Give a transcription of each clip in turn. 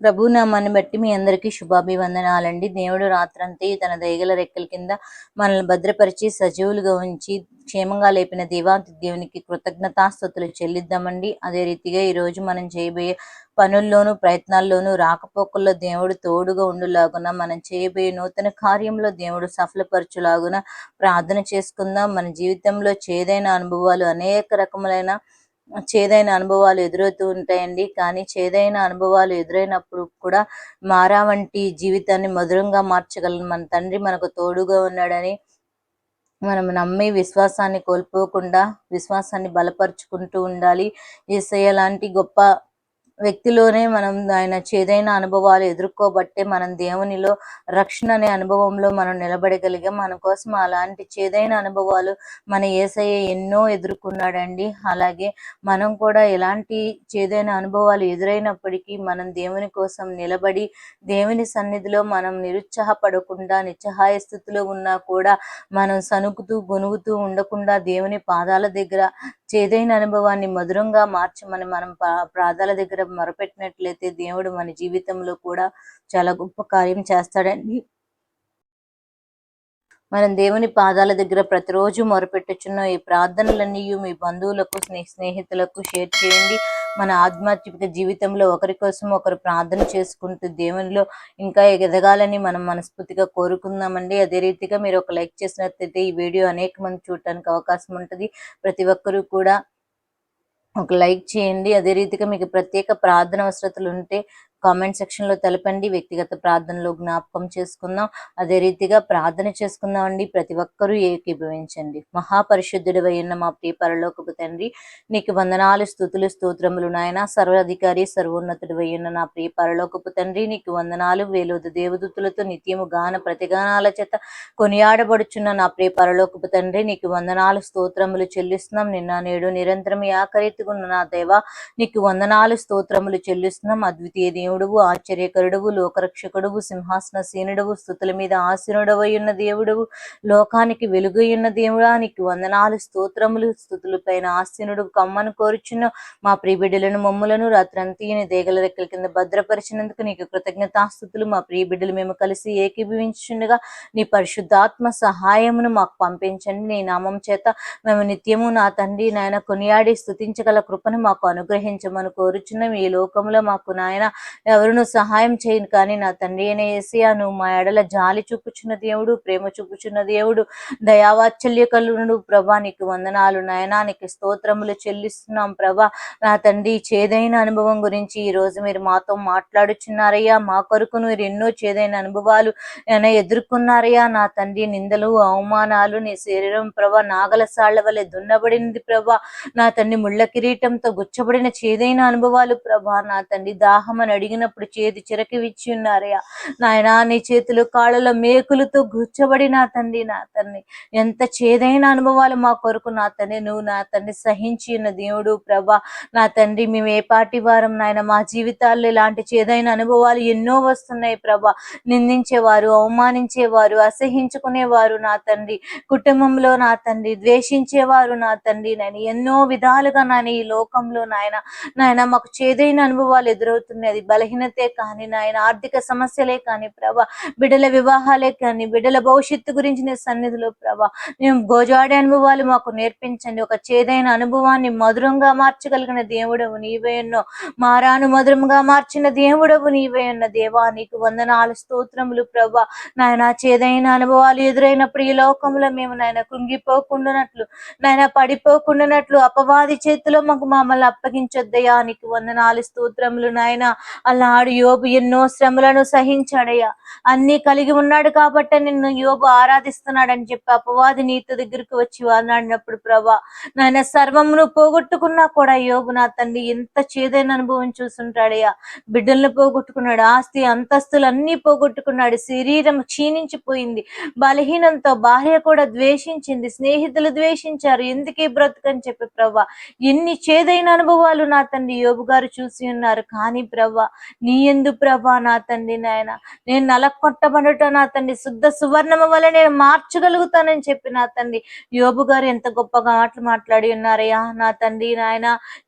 ప్రభునామాన్ని బట్టి మీ అందరికీ శుభాభివందనాలండి. దేవుడు రాత్రంతా తన దయగల రెక్కల కింద మనల్ని భద్రపరిచి సజీవులుగా ఉంచి క్షేమంగా లేపిన దేవాతి దేవునికి కృతజ్ఞతాస్థుతులు చెల్లిద్దామండి. అదే రీతిగా ఈ రోజు మనం చేయబోయే పనుల్లోనూ ప్రయత్నాల్లోనూ రాకపోకల్లో దేవుడు తోడుగా ఉండులాగున మనం చేయబోయే నూతన కార్యంలో దేవుడు సఫలపరచులాగున ప్రార్థన చేసుకుందాం. మన జీవితంలో చేదైన అనుభవాలు అనేక రకములైన చేదైన అనుభవాలు ఎదురవుతూ ఉంటాయండి. కానీ చేదైన అనుభవాలు ఎదురైనప్పుడు కూడా మారా వంటి జీవితాన్ని మధురంగా మార్చగలను. మన తండ్రి మనకు తోడుగా ఉన్నాడని మనం నమ్మి విశ్వాసాన్ని కోల్పోకుండా విశ్వాసాన్ని బలపరుచుకుంటూ ఉండాలి. ఏసయ్య లాంటి గొప్ప వ్యక్తిలోనే మనం ఆయన చేదైన అనుభవాలు ఎదుర్కోబట్టే మనం దేవునిలో రక్షణ అనే అనుభవంలో మనం నిలబడగలిగాం. మన కోసం అలాంటి చేదైన అనుభవాలు మన ఏసయ్య ఎన్నో ఎదుర్కొన్నాడండి. అలాగే మనం కూడా ఎలాంటి చేదైన అనుభవాలు ఎదురైనప్పటికీ మనం దేవుని కోసం నిలబడి దేవుని సన్నిధిలో మనం నిరుత్సాహపడకుండా నిస్సహాయ స్థితిలో ఉన్నా కూడా మనం సనుకుతూ గొనుగుతూ ఉండకుండా దేవుని పాదాల దగ్గర చేదైన అనుభవాన్ని మధురంగా మార్చమని మనం ప్రాధాల దగ్గర మొరపెట్టినట్లయితే దేవుడు మన జీవితంలో కూడా చాలా గొప్ప కార్యం చేస్తాడండి. మనం దేవుని పాదాల దగ్గర ప్రతిరోజు మొరపెట్టుచున్న ఈ ప్రార్థనలన్నీ మీ బంధువులకు స్నేహితులకు షేర్ చేయండి. మన ఆధ్యాత్మిక జీవితంలో ఒకరి కోసం ఒకరు ప్రార్థన చేసుకుంటూ దేవునిలో ఇంకా ఎదగాలని మనం మనస్ఫూర్తిగా కోరుకుందామండి. అదే రీతిగా మీరు ఒక లైక్ చేసినట్లయితే ఈ వీడియో అనేక మంది చూడటానికి అవకాశం ఉంటుంది. ప్రతి ఒక్కరూ కూడా ఒక లైక్ చేయండి. అదే రీతిగా మీకు ప్రత్యేక ప్రార్థన అవసరతలు ఉంటే కామెంట్ సెక్షన్లో తెలపండి. వ్యక్తిగత ప్రార్థనలో జ్ఞాపకం చేసుకుందాం. అదే రీతిగా ప్రార్థన చేసుకుందాం అండి. ప్రతి ఒక్కరూ ఏకీభవించండి. మహాపరిశుద్ధుడు ఉన్న మా ప్రియ పరలోకపు తండ్రి నీకు వందనాలు స్థుతులు స్తోత్రములు నాయన. సర్వాధికారి సర్వోన్నతుడు ఉన్న నా ప్రియ పరలోకపు తండ్రి నీకు వందనాలు. వేలోదు దేవదూతులతో నిత్యము గాన ప్రతిగానాల చేత కొనియాడబడుచున్న నా ప్రియ పరలోకపు తండ్రి నీకు వందనాలు స్తోత్రములు చెల్లిస్తున్నాం. నిన్న నేడు నిరంతరం ఆకరెత్తుకున్న నా దేవ నీకు వందనాలు స్తోత్రములు చెల్లిస్తున్నాం. అద్వితీయ దేవుడువు ఆశ్చర్యకరుడువు లోకరక్షకుడువు సింహాసన సీనుడవు స్థుతుల మీద ఆసీనుడవై ఉన్న దేవుడువు లోకానికి వెలుగయ్యున్న దేవుడా నీకు వందనాలు స్తోత్రములు స్థుతుల పైన ఆసీనుడు కమ్మను కోరుచున్న మా ప్రియబిడ్డలను మమ్ములను రాత్రంతీని దేగల రెక్కల కింద భద్రపరిచినందుకు నీకు కృతజ్ఞతాస్థుతులు. మా ప్రియబిడ్డలు మేము కలిసి ఏకీభవించుండగా నీ పరిశుద్ధాత్మ సహాయమును మాకు పంపించండి. నీ నామం చేత మేము నిత్యము నా తండ్రి నాయన కొనియాడి స్థుతించగల కృపను మాకు అనుగ్రహించమని కోరుచున్నాం. ఈ లోకంలో మాకు నాయన ఎవరును సహాయం చేయను కానీ నా తండ్రి అయిన ఏసియా నువ్వు మా ఎడల జాలి చూపుచున్న దేవుడు ప్రేమ చూపుచున్న దేవుడు దయావాత్సల్య కలుడు ప్రభా. నీకు వందనాలు నయనానికి స్తోత్రములు చెల్లిస్తున్నాం ప్రభా. నా తండ్రి చేదైన అనుభవం గురించి ఈ రోజు మీరు మాతో మాట్లాడుచున్నారయ్యా. మా కొరకు మీరు ఎన్నో చేదైన అనుభవాలు ఎదుర్కొన్నారయ్యా. నా తండ్రి నిందలు అవమానాలు నీ శరీరం ప్రభా నాగల సాళ్ళ వలె దున్నబడింది ప్రభా. నా తండ్రి ముళ్ళ కిరీటంతో గుచ్చబడిన చేదైన అనుభవాలు ప్రభా. నా తండ్రి దాహమని అడిగినప్పుడు చేతి చిరకి విచ్చి ఉన్నారయ్యా. నాయన నీ చేతులు కాళ్ళలో మేకులతో గుచ్చబడి నా తండ్రి నా తండ్రి. ఎంత చేదైన అనుభవాలు మా కొరకు నా తండ్రి. నువ్వు నా తండ్రి సహించి ఉన్న దేవుడు ప్రభా. నా తండ్రి మేము ఏ పాటి వారం నాయన మా జీవితాల్లో ఇలాంటి చేదైన అనుభవాలు ఎన్నో వస్తున్నాయి ప్రభా. నిందించేవారు అవమానించేవారు అసహించుకునేవారు నా తండ్రి. కుటుంబంలో నా తండ్రి ద్వేషించేవారు నా తండ్రి నేను ఎన్నో విధాలుగా నాయన ఈ లోకంలో నాయన. నాయన మాకు చేదైన అనుభవాలు ఎదురవుతున్నాయి. అది బలహీనతే కానీ నాయన ఆర్థిక సమస్యలే కానీ ప్రభా బిడ్డల వివాహాలే కానీ బిడ్డల భవిష్యత్తు గురించి నీ సన్నిధిలో ప్రభా మేము గోజాడే అనుభవాలు మాకు నేర్పించండి. ఒక చేదైన అనుభవాన్ని మధురంగా మార్చగలిగిన దేవుడవు నీవే మారాను మధురంగా మార్చిన దేవుడవు నీవే ఉన్న దేవా నీకు వందనాలు స్తోత్రములు ప్రభా. నాయన చేదైన అనుభవాలు ఎదురైనప్పుడు ఈ లోకంలో మేము నాయన కృంగిపోకుండానట్లు నాయన పడిపోకుండానట్లు అపవాది చేతిలో మాకు మమ్మల్ని అప్పగించొద్దయా నీకు వందనాలు స్తోత్రములు నాయన. అలాడు యోబు. ఎన్నో శ్రమలను సహించాడయ్యా. అన్ని కలిగి ఉన్నాడు కాబట్టి నిన్ను యోబు ఆరాధిస్తున్నాడని చెప్పి అపవాది నీతో దగ్గరకు వచ్చి వాడినప్పుడు ప్రభా నాయన సర్వమును పోగొట్టుకున్నా కూడా యోబు నా తండ్రి ఎంత చేదైన అనుభవం చూసుంటాడయ్యా. బిడ్డలను పోగొట్టుకున్నాడు ఆస్తి అంతస్తులు అన్ని పోగొట్టుకున్నాడు శరీరం క్షీణించిపోయింది బలహీనంతో భార్య కూడా ద్వేషించింది స్నేహితులు ద్వేషించారు ఎందుకే బ్రతుకని చెప్పి ప్రభా ఎన్ని చేదైన అనుభవాలు నా తండ్రి యోబు గారు చూసి ఉన్నారు. కానీ ప్రభా నీ ఎందు ప్రభా నా తండ్రి నాయన. నేను నలకొట్టబడట నా తండ్రి. శుద్ధ సువర్ణము వల్ల నేను మార్చగలుగుతానని చెప్పి నా తండ్రి. యోబు గారు ఎంత గొప్పగా మాటలు మాట్లాడి ఉన్నారయ్యా నా తండ్రి నాయన.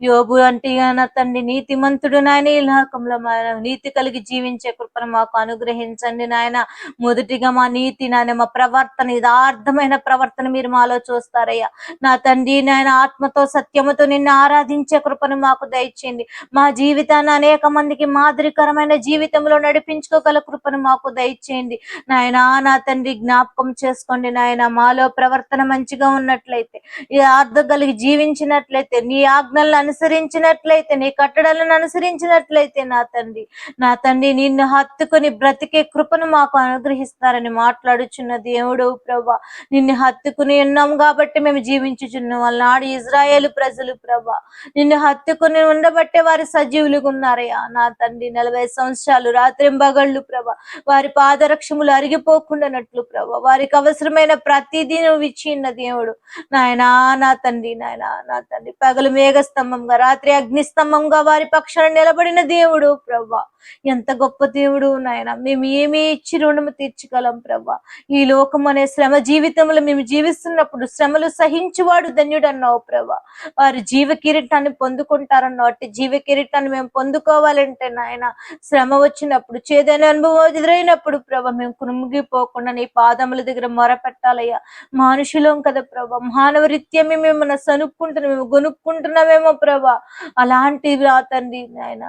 యోబు అంటే నా తండ్రి నీతిమంతుడు నాయన. ఈ లోకంలో మా నీతి కలిగి జీవించే కృపను మాకు అనుగ్రహించండి నాయన. మొదటిగా మా నీతి నాయన మా ప్రవర్తన యథార్థమైన ప్రవర్తన మీరు మాలో చూస్తారయ్యా. నా తండ్రి నాయన ఆత్మతో సత్యముతో నిన్ను ఆరాధించే కృపను మాకు దయచేయండి. మా జీవితాన్ని అనేక మందికి మా మాదిరికరమైన జీవితంలో నడిపించుకోగల కృపను మాకు దయచేయండి. నాయన నా తండ్రి జ్ఞాపకం చేసుకోండి. నాయన మాలో ప్రవర్తన మంచిగా ఉన్నట్లయితే ఈ ఆర్థం కలిగి జీవించినట్లయితే నీ ఆజ్ఞలను అనుసరించినట్లయితే నీ కట్టడలను అనుసరించినట్లయితే నా తండ్రి నా తండ్రి నిన్ను హత్తుకుని బ్రతికే కృపను మాకు అనుగ్రహిస్తారని మాట్లాడుచున్న దేవుడు ప్రభా. నిన్ను హత్తుకుని ఉన్నాం కాబట్టి మేము జీవించుచున్నాం వాళ్ళనాడు ఇజ్రాయేల్ ప్రజలు ప్రభా. నిన్ను హత్తుకుని ఉండబట్టే వారి సజీవులుగా ఉన్నారయ్యా నా తండ్రి. నలభై సంవత్సరాలు రాత్రింబగళ్ళు ప్రభా. వారి పాదరక్షములు అరిగిపోకుండానట్లు ప్రభా. వారికి అవసరమైన ప్రతిదీ నువ్వు ఇచ్చిన దేవుడు. నాయనా నా తండ్రి నాయనా నా తండ్రి. పగలు మేఘ స్తంభంగా రాత్రి అగ్నిస్తంభంగా వారి పక్షాన నిలబడిన దేవుడు ప్రభా. ఎంత గొప్ప దేవుడు నాయన. మేము ఏమి ఇచ్చి రుణము తీర్చగలం ప్రభా. ఈ లోకం అనే శ్రమ జీవితంలో మేము జీవిస్తున్నప్పుడు శ్రమలు సహించువాడు ధన్యుడు అన్నావు ప్రభా. వారు జీవ కిరీటాన్ని పొందుకుంటారన్నావు. అట్టి జీవ కిరీటాన్ని మేము పొందుకోవాలంటే నాయన. శ్రమ వచ్చినప్పుడు చేదైన అనుభవం ఎదురైనప్పుడు ప్రభా మేము కునుముగిపోకుండా నీ పాదముల దగ్గర మొరపెట్టాలయ్యా. మనుషులం కదా ప్రభా మానవ రీత్యా మేము ఏమన్నా సనుక్కుంటున్నాం మేము గొనుక్కుంటున్నామేమో ప్రభా. అలాంటివి రా తండ్రి నాయన.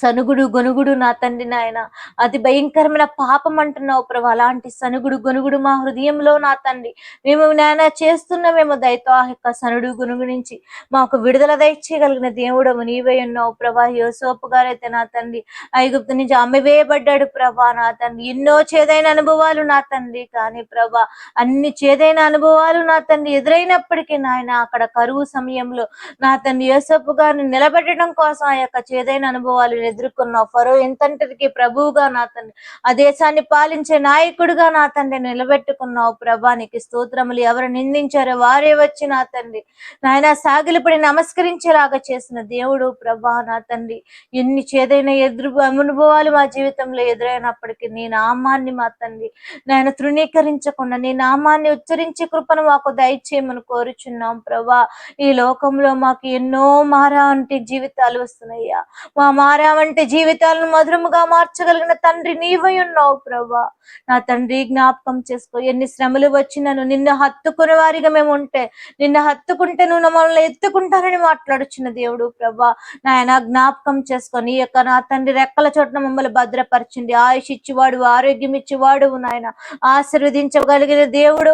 సనుగుడు గొనుగుడు నా తండ్రి నాయన. అతి భయంకరమైన పాపం అంటున్నావు ప్రభు. అలాంటి సనుగుడు గొనుగుడు మా హృదయంలో నా తండ్రి. మేము నాయన చేస్తున్నామేమో దయతో ఆ యొక్క సనుడు గొనుగు నుంచి మాకు విడుదల దయచేయగలిగిన దేవుడము నీవే ఉన్నావు ప్రభా. యోసోపు గారైతే నా తండ్రి. ఐగుప్తు నుంచి అమ్మివేయబడ్డాడు ప్రభా నా తండ్రి. ఎన్నో చేదైన అనుభవాలు నా తండ్రి కానీ ప్రభా. అన్ని చేదైన అనుభవాలు నా తండ్రి ఎదురైనప్పటికీ నాయన అక్కడ కరువు సమయంలో నా తండ్రి యోసోపు గారిని నిలబెట్టడం కోసం ఆ యొక్క చేదైన అనుభవాలు ఎదుర్కొన్నావు ఫరో ఎంతంటికి ప్రభువుగా నా తండ్రి ఆ దేశాన్ని పాలించే నాయకుడిగా నా తండ్రి నిలబెట్టుకున్నావు ప్రభానికి స్తోత్రములు ఎవరు నిందించారో వారే వచ్చి నా తండ్రి. నాయన సాగిలిపడి నమస్కరించేలాగా చేసిన దేవుడు ప్రభా నా తండ్రి. ఎన్ని చేదైన ఎదురు అనుభవాలు మా జీవితంలో ఎదురైనప్పటికీ నీ నామాన్ని మా తండ్రి. నాయన తృణీకరించకుండా నీ నామాన్ని ఉచ్చరించే కృపను మాకు దయచేయమని కోరుచున్నాం ప్రభా. ఈ లోకంలో మాకు ఎన్నో మారా అంటే జీవితాలు వస్తున్నాయ్యా మా మారా వంటి జీవితాలను మధురముగా మార్చగలిగిన తండ్రి నీవై ఉన్నావు ప్రభా. నా తండ్రి జ్ఞాపకం చేసుకో. ఎన్ని శ్రమలు వచ్చినను నిన్ను హత్తుకునే వారిగా మేము ఉంటే నిన్ను హత్తుకుంటే నువ్వు మమ్మల్ని ఎత్తుకుంటానని మాట్లాడుచున్న దేవుడు ప్రభా. నాయన జ్ఞాపకం చేసుకొని నీ యొక్క నా తండ్రి రెక్కల చోట్ల మమ్మల్ని భద్రపరిచింది. ఆయుష్ ఇచ్చివాడు ఆరోగ్యం ఇచ్చివాడు నాయన. ఆశీర్వదించగలిగిన దేవుడు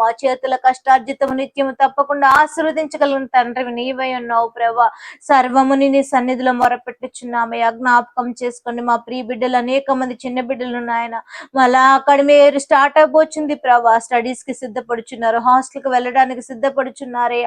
మా చేతుల కష్టార్జితము నిత్యము తప్పకుండా ఆశీర్వదించగలిగిన తండ్రి నీవై ఉన్నావు ప్రభా. సర్వముని నీ సన్నిధిలో ఆమె జ్ఞాపకం చేసుకోండి మా ప్రియ బిడ్డలు అనేక మంది చిన్న బిడ్డలు ఉన్నాయన మళ్ళా అక్కడ మీరు స్టార్ట్ అయిపోతుంది ప్రభా. స్టడీస్కి సిద్ధపడుచున్నారు హాస్టల్కి వెళ్ళడానికి సిద్ధపడుచున్నారే.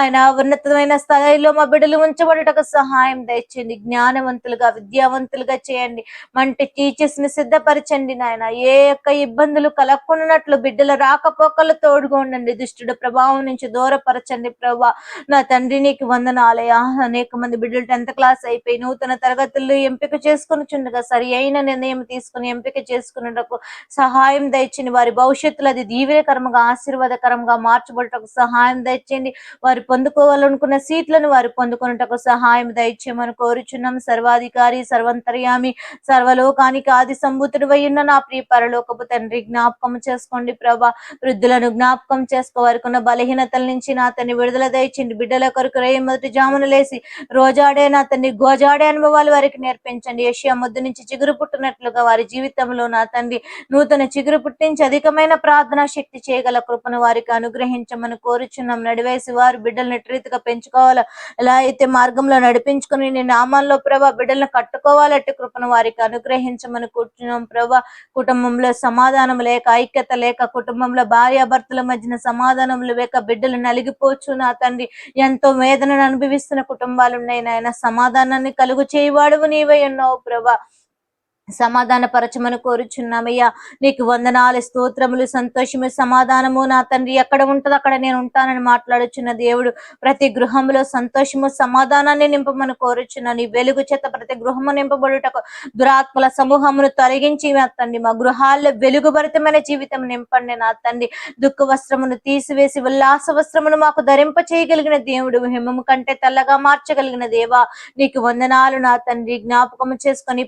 ఆయన ఉన్నతమైన స్థాయిలో మా బిడ్డలు ఉంచబడటకు సహాయం దయచేయండి. జ్ఞానవంతులుగా విద్యావంతులుగా చేయండి. మంటి టీచర్స్ని సిద్ధపరచండి నాయన. ఏ యొక్క ఇబ్బందులు కలగకున్నట్లు బిడ్డల రాకపోకలు తోడుగా ఉండండి దుష్టుడు ప్రభావం నుంచి దూరపరచండి ప్రభా. నా తండ్రి నీకు వందనాలయ అనేక మంది బిడ్డలు టెన్త్ క్లాస్ అయిపోయి నూతన తరగతులు ఎంపిక చేసుకుని చుండగా సరి అయిన నిర్ణయం తీసుకుని ఎంపిక చేసుకున్నటకు సహాయం దయచండి వారి భవిష్యత్తులో అది దీవెనకరంగా ఆశీర్వాదకరంగా మార్చబడటకు సహాయం దయచేయండి. వారు పొందుకోవాలనుకున్న సీట్లను వారు పొందుకున్నటకు సహాయం దయచేయమని కోరుచున్నాం. సర్వాధికారి సర్వంతర్యామి సర్వలోకానికి ఆది సంబూతుడు ఉన్న నా ప్రియ పరలోకపు తండ్రి జ్ఞాపకం చేసుకోండి ప్రభా. వృద్ధులను జ్ఞాపకం చేసుకో. వారికి ఉన్న బలహీనతల నుంచి నా తన్ని విడుదల దయచండి బిడ్డల కొరకు రేయి మొదటి జామున లేసి రోజాడే నా తన్ని గోజాడే అనుభవాలు వారికి నేర్పించండి. ఏషియా ముద్దు నుంచి చిగురు పుట్టినట్లుగా వారి జీవితంలో నా తండ్రి నూతన చిగురు పుట్టించి అధికమైన ప్రార్థనా శక్తి చేయగల కృపను వారికి అనుగ్రహించమని కోరుచున్నాం. నడివేసి వారు బిడ్డలను రీతిగా పెంచుకోవాలా? ఎలా అయితే మార్గంలో నడిపించుకుని నీ నామాల్లో ప్రభా బిడ్డలను కట్టుకోవాలంటే కృపను వారికి అనుగ్రహించమని కూర్చున్నాం. ప్రభా కుటుంబంలో సమాధానం లేక ఐక్యత లేక కుటుంబంలో భార్యాభర్తల మధ్యన సమాధానం లేక బిడ్డలు నలిగిపోవచ్చు నా తండ్రి. ఎంతో వేదనను అనుభవిస్తున్న కుటుంబాలు ఉన్నాయి నాయన. సమాధానాన్ని కలుగు చేయవాడువు నీవై ఉన్నావు ప్రభా. సమాధానపరచమని కోరుచున్నామయ్యా. నీకు వందనాలు స్తోత్రములు సంతోషము సమాధానము. నా తండ్రి ఎక్కడ ఉంటుందో అక్కడ నేను ఉంటానని మాట్లాడుచున్న దేవుడు ప్రతి గృహంలో సంతోషము సమాధానాన్ని నింపమని కోరుచున్నాను. నీ వెలుగు చేత ప్రతి గృహము నింపబడుటకు దురాత్మల సమూహమును తొలగించి నా తండ్రి మా గృహాల్లో వెలుగుభరితమైన జీవితం నింపండి నా తండ్రి. దుఃఖ వస్త్రమును తీసివేసి ఉల్లాస వస్త్రమును మాకు ధరింప చేయగలిగిన దేవుడు హిమము కంటే తెల్లగా మార్చగలిగిన దేవా. నీకు వందనాలు నా తండ్రి. జ్ఞాపకము చేసుకొని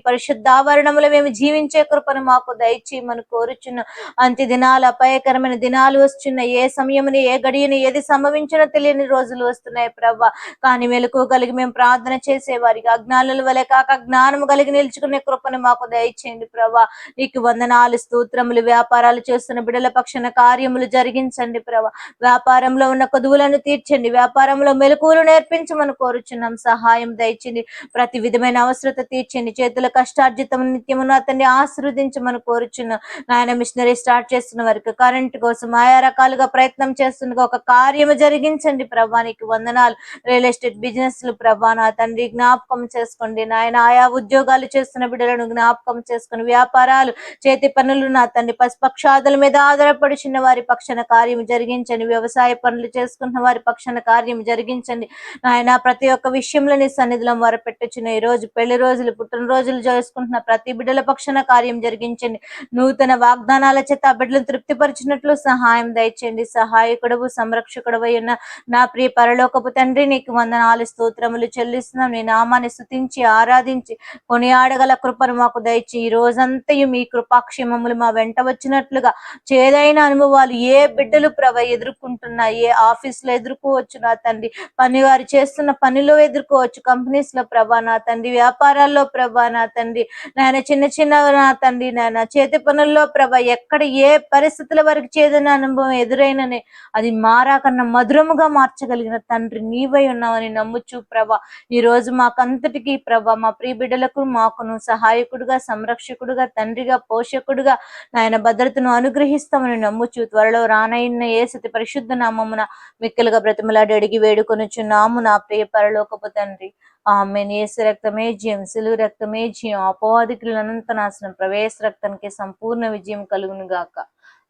దినములు మేము జీవించే కృపను మాకు దయచేయమని కోరుచున్న అంత్య దినాలు అపాయకరమైన దినాలు వస్తున్న ఏ సమయముని ఏ గడియని ఏది సంభవించినా తెలియని రోజులు వస్తున్నాయి ప్రవ్వ. కానీ మెలకు కలిగి మేము ప్రార్థన చేసేవారికి అజ్ఞానుల వలె కాక జ్ఞానము కలిగి నిలుచుకునే కృపను మాకు దయచేయండి ప్రవ్వ. నీకు వందనాలు స్తోత్రములు వ్యాపారాలు చేస్తున్న బిడల పక్షణ కార్యములు జరిగించండి ప్రభా వ్యాపారంలో ఉన్న కొదువులను తీర్చండి వ్యాపారంలో మెలకువలు నేర్పించమని కోరుచున్నాం. సహాయం దయచండి ప్రతి విధమైన అవసరత తీర్చండి. చేతుల కష్టార్జితం నిత్యమును అతన్ని ఆశీర్వదించమని కోరుచున్న నాయన మిషనరీ స్టార్ట్ చేస్తున్న వారికి కరెంట్ కోసం ఆయా రకాలుగా ప్రయత్నం చేస్తున్న ఒక కార్యము జరిగించండి ప్రభా. నీకు వందనాలు. రియల్ ఎస్టేట్ బిజినెస్లు ప్రభా. నా తండ్రి జ్ఞాపకం చేసుకోండి. నాయన ఆయా ఉద్యోగాలు చేస్తున్న బిడ్డలను జ్ఞాపకం చేసుకుని వ్యాపారాలు చేతి పనులు నా తండ్రి పశుపక్షాదుల మీద ఆధారపడి చిన్న వారి పక్షాన కార్యం జరిగించండి. వ్యవసాయ పనులు చేసుకున్న వారి పక్షాన కార్యం జరిగించండి. నాయన ప్రతి ఒక్క విషయంలో నీ సన్నిధిలో మొరపెట్టుచున్న ఈ రోజు పెళ్ళి రోజులు పుట్టినరోజులు చేసుకుంటున్న ప్రతి బిడ్డల పక్షాన కార్యం జరిగించండి. నూతన వాగ్దానాల చేత ఆ బిడ్డలను తృప్తిపరిచినట్లు సహాయం దయచేయండి. సహాయకుడవు సంరక్షకుడవై ఉన్న నా ప్రియ పరలోకపు తండ్రి నీకు వందనాలు స్తోత్రములు చెల్లిస్తున్నాం. నీ నామాన్ని స్థుతించి ఆరాధించి కొనియాడగల కృపను మాకు దయచి ఈ రోజంతయు మీ కృపాక్షేమములు మా వెంట వచ్చినట్లుగా చేదైన అనుభవాలు ఏ బిడ్డలు ప్రభ ఎదుర్కొంటున్నా ఏ ఆఫీస్లో ఎదుర్కోవచ్చు నా తండ్రి? పని వారు చేస్తున్న పనిలో ఎదుర్కోవచ్చు. కంపెనీస్లో ప్రభా నా తండ్రి వ్యాపారాల్లో ప్రభా నా తండ్రి. నాయన చిన్న చిన్న నా తండ్రి నాయన చేతి పనుల్లో ప్రభ ఎక్కడ ఏ పరిస్థితుల వరకు చేదన అనుభవం ఎదురైననే అది మారాకన్నా మధురముగా మార్చగలిగిన తండ్రి నీవై ఉన్నావని నమ్ముచు ప్రభ. ఈ రోజు మాకంతటికి ప్రభ మా ప్రియ బిడ్డలకు మాకును సహాయకుడుగా సంరక్షకుడుగా తండ్రిగా పోషకుడుగా నాయన భద్రతను అనుగ్రహిస్తామని నమ్ముచు త్వరలో రానయ్యున్న ఏ సతి పరిశుద్ధ నామమున మిక్కలుగా బ్రతిమలాడి అడిగి వేడుకొనుచున్నాము నా ప్రియ పరలోకపు తండ్రి. ఆమె ఏసు రక్తమే జయం సిలువు రక్తమే జయం అపవాదికులు అనంతనాశనం ప్రవేశ రక్తానికి సంపూర్ణ విజయం కలుగును గాక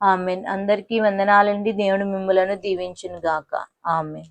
ఆమె అందరికీ వందనాలండి. దేవుడు మిమ్మలను దీవించును గాక ఆమె